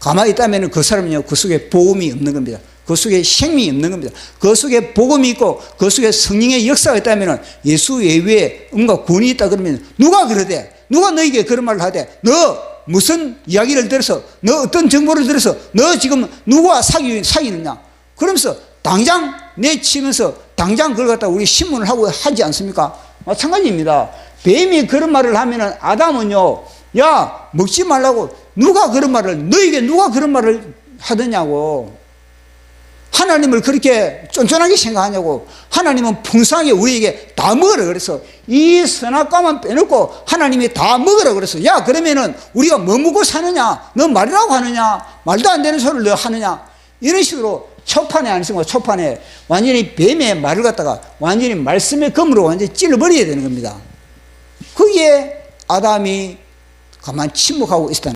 가만히 있다면 그 사람은요, 그 속에 복음이 없는 겁니다. 그 속에 생명이 없는 겁니다. 그 속에 복음이 있고 그 속에 성령의 역사가 있다면 예수 외에 뭔가 군이 있다 그러면 누가 그러대? 누가 너에게 그런 말을 하대? 너 무슨 이야기를 들어서 너 어떤 정보를 들어서 너 지금 누구와 사귀, 사귀느냐? 그러면서 당장 내치면서 당장 그걸 갖다 우리 신문을 하고 하지 않습니까? 마찬가지입니다. 뱀이 그런 말을 하면은 아담은요, 야, 먹지 말라고 누가 그런 말을, 너에게 누가 그런 말을 하더냐고. 하나님을 그렇게 쫀쫀하게 생각하냐고. 하나님은 풍성하게 우리에게 다 먹으라 그래서 이 선악과만 빼놓고 하나님이 다 먹으라 그래서 야, 그러면은 우리가 뭐 먹고 사느냐? 너 말이라고 하느냐? 말도 안 되는 소리를 너 하느냐? 이런 식으로 초판에 안 쓰고 초판에 완전히 뱀의 말을 갖다가 완전히 말씀의 검으로 완전히 찔러버려야 되는 겁니다. 거기에 아담이 가만 침묵하고 있었다.